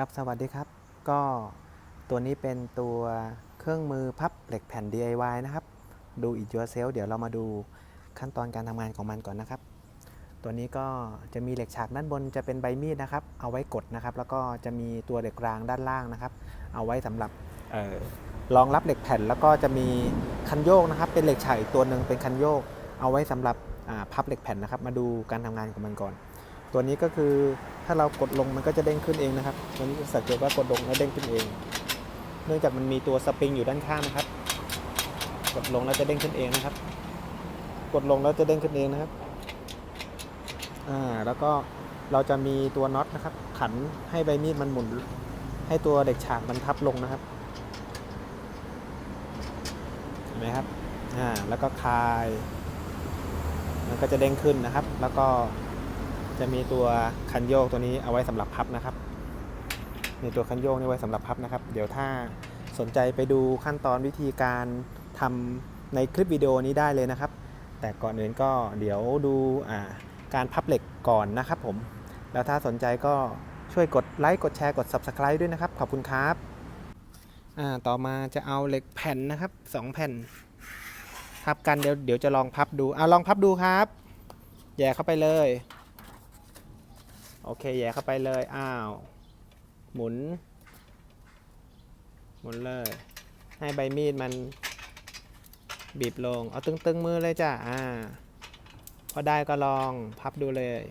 ครับสวัสดีครับ ก็ตัวนี้เป็นตัวเครื่องมือพับเหล็กแผ่น DIY นะครับ ดู it yourself เดี๋ยวเรามาดูขั้นตอนการทำงานของมันก่อนนะครับ ตัวนี้ก็จะมีเหล็กฉากด้านบนจะเป็นใบมีดนะครับ เอาไว้กดนะครับ แล้วก็จะมีตัวเหล็กรางด้านล่างนะครับ เอาไว้สำหรับออรองรับเหล็กแผ่น แล้วก็จะมีคันโยกนะครับ เป็นเหล็กฉากอีกตัวหนึ่งเป็นคันโยก เอาไว้สำหรับพับเหล็กแผ่นนะครับ มาดูการทำงานของมันก่อน ตัวนี้ก็คือถ้าเรากดลงมันก็จะเด้งขึ้นเองนะครับตัวนี้สังเกตว่ากดลงแล้วเด้งขึ้นเอง เนื่องจากมันมีตัวสปริงอยู่ด้านข้างนะครับ กดลงแล้วจะเด้งขึ้นเองนะครับ กดลงแล้วจะเด้งขึ้นเองนะครับอ่าแล้วก็เราจะมีตัวน็อตนะครับ ขันให้ใบมีดมันหมุน ให้ตัวเด็กฉากมันพับลงนะครับเห็นไหมครับอ่าแล้วก็คลาย มันก็จะเด้งขึ้นนะครับ แล้วก็ จะมีตัวคันโยกตัวนี้เอาไว้สำหรับพับนะครับ มีตัวคันโยกนี่ไว้สำหรับพับนะครับ เดี๋ยวถ้าสนใจไปดูขั้นตอนวิธีการทำในคลิปวิดีโอนี้ได้เลยนะครับ แต่ก่อนอื่นก็เดี๋ยวดูการพับเหล็กก่อนนะครับผม แล้วถ้าสนใจก็ช่วยกดไลค์กดแชร์กด Subscribe ด้วยนะครับ ขอบคุณครับ ต่อมาจะเอาเหล็กแผ่นนะครับสองแผ่นพับกันเดี๋ยวเดี๋ยวจะลองพับดูอ่าลองพับดูครับ แย่เข้าไปเลย โอเคแย่เข้าไปเลย อ้าว หมุน หมุนเลย ให้ใบมีดมันบีบลง เอาตึงๆมือเลยจ้ะ อ่า พอได้ก็ลองพับดูเลย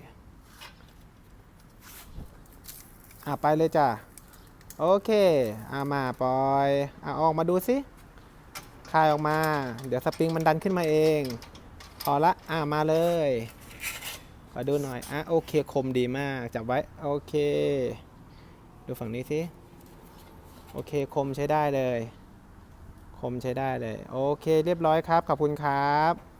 อ่าไปเลยจ้ะ โอเค อ่ามาปล่อย อ่าออกมาดูสิคลายออกมา เดี๋ยวสปริงมันดันขึ้นมาเอง พอละ อ่ามาเลย ขอดูหน่อย อะโอเคคมดีมาก จับไว้ โอเค ดูฝั่งนี้สิโอเคคมใช้ได้เลย คมใช้ได้เลย โอเค เรียบร้อยครับ ขอบคุณครับ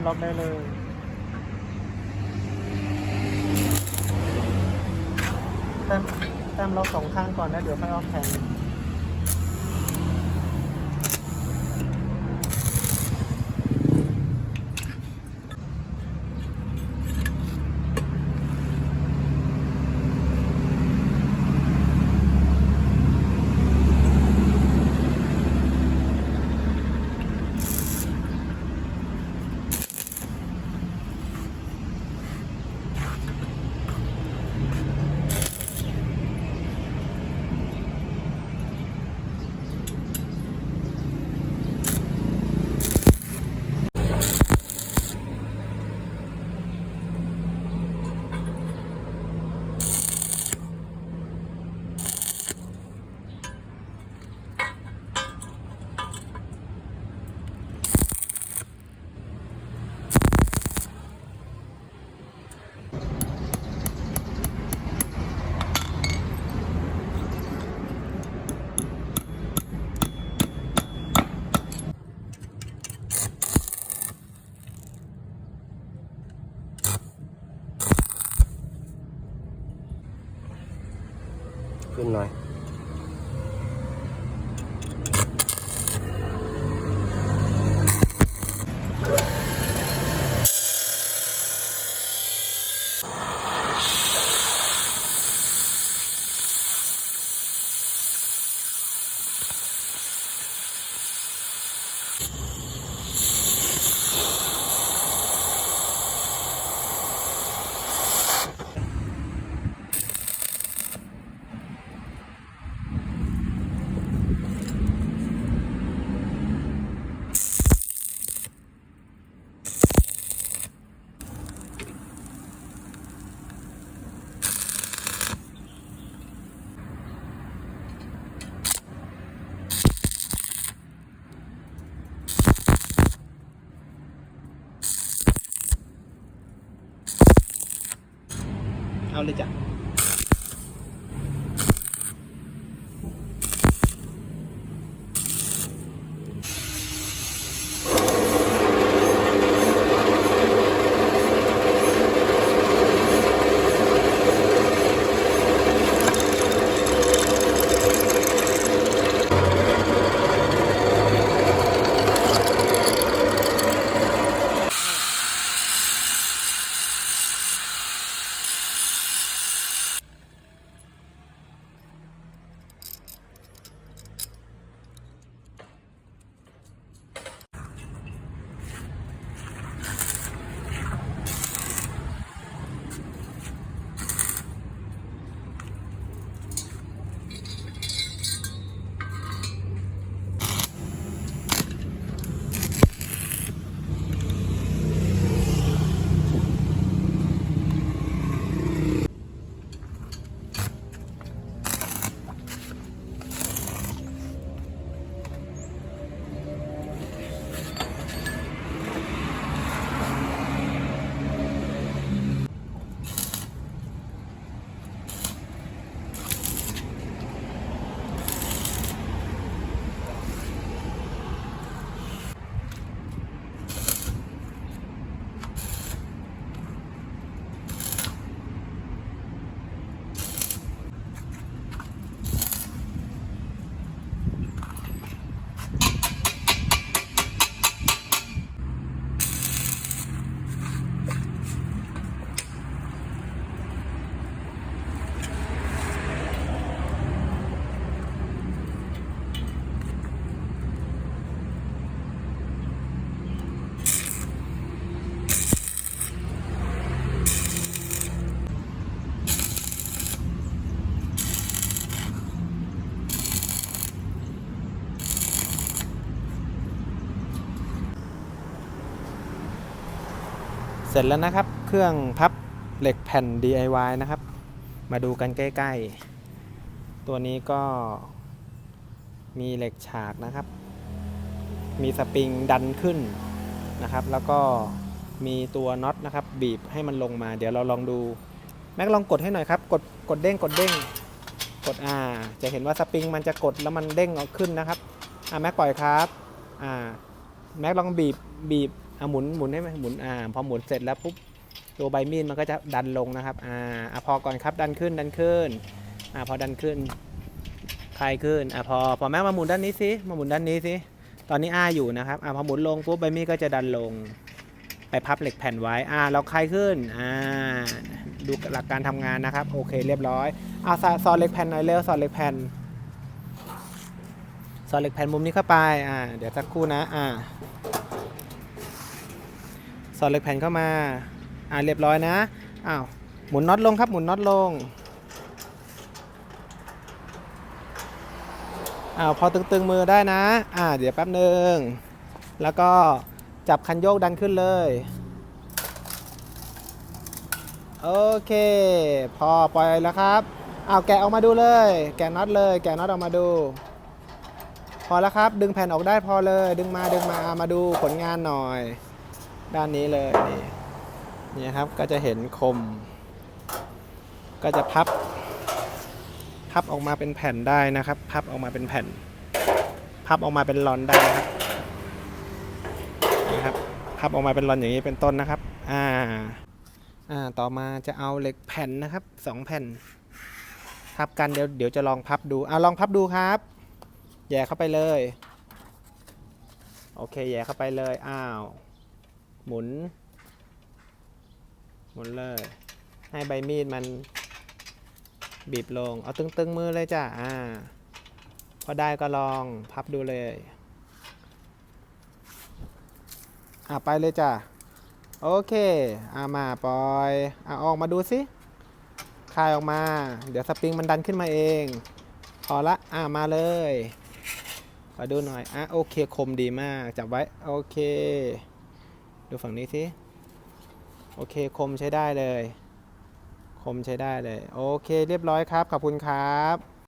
ต้มล็อกได้เลยแต้มแต้มล็อกสองข้างก่อนนะเดี๋ยวค่อยออกแข่ง ขึ้นหน่อย เอา เสร็จแล้วนะครับ เครื่องพับเหล็กแผ่น DIY นะครับ มาดูกันใกล้ ๆ ตัวนี้ก็มีเหล็กฉากนะครับ มีสปริงดันขึ้นนะครับ แล้วก็มีตัวน็อตนะครับ บีบให้มันลงมา เดี๋ยวเราลองดู แม็กลองกดให้หน่อยครับ กดกดเด้งกดเด้ง กดอ่าจะเห็นว่าสปริงมันจะกดแล้วมันเด้งออกขึ้นนะครับอ่าแม็กปล่อยครับอ่าแม็กลองบีบบีบ อะหมุนหมุนให้ไหมหมุนอ่าพอหมุนเสร็จแล้วปุ๊บตัวใบมีดมันก็จะดันลงนะครับอ่าพอก่อนครับดันขึ้นดันขึ้นอ่าพอดันขึ้นคลายขึ้นอะพอพอแม่มาหมุนด้านนี้สิมาหมุนด้านนี้สิตอนนี้อ้าอยู่นะครับอะพอหมุนลงปุ๊บใบมีดก็จะดันลง ไปพับเหล็กแผ่นไว้อ่าเราคลายขึ้นอ่าดูหลักการทำงานนะครับโอเคเรียบร้อยอ่าสอนเหล็กแผ่นหน่อยเร็วสอนเหล็กแผ่นสอดเหล็กแผ่นมุมนี้เข้าไปอ่าเดี๋ยวสักครู่นะอ่า สอดเหล็กแผ่นเข้ามา อ่าเรียบร้อยนะ อ้าว หมุนน็อตลงครับ หมุนน็อตลง อ้าว พอตึงๆมือได้นะ อ่า เดี๋ยวแป๊บหนึ่ง แล้วก็จับคันโยกดันขึ้นเลย โอเค พอปล่อยแล้วครับอ้าวแกะออกมาดูเลย แกะน็อตเลย แกะน็อตออกมาดู พอแล้วครับ ดึงแผ่นออกได้พอเลย ดึงมา ดึงมาอะมาดูผลงานหน่อย ด้านนี้เลยนี่นี่ครับก็จะเห็นคม ก็จะพับ พับออกมาเป็นแผ่นได้นะครับ พับออกมาเป็นแผ่น พับออกมาเป็นลอนได้นะครับนะครับพับออกมาเป็นลอนอย่างนี้เป็นต้นนะครับอ่าอ่าต่อมาจะเอาเหล็กแผ่นนะครับสองแผ่นทับกันเดี๋ยวเดี๋ยวจะลองพับดูอ่าลองพับดูครับแย่เข้าไปเลย โอเคแย่เข้าไปเลยอ้าว หมุน หมุนเลย ให้ใบมีดมันบีบลง เอาตึงๆมือเลยจ้ะ อ่า พอได้ก็ลองพับดูเลย อ่าไปเลยจ้ะ โอเค อ่ามาปล่อย อ่าออกมาดูสิคลายออกมา เดี๋ยวสปริงมันดันขึ้นมาเอง พอละ อ่ามาเลย ขอดูหน่อย อะโอเค คมดีมาก จับไว้ โอเค ดูฝั่งนี้สิโอเคคมใช้ได้เลย คมใช้ได้เลย โอเคเรียบร้อยครับ ขอบคุณครับ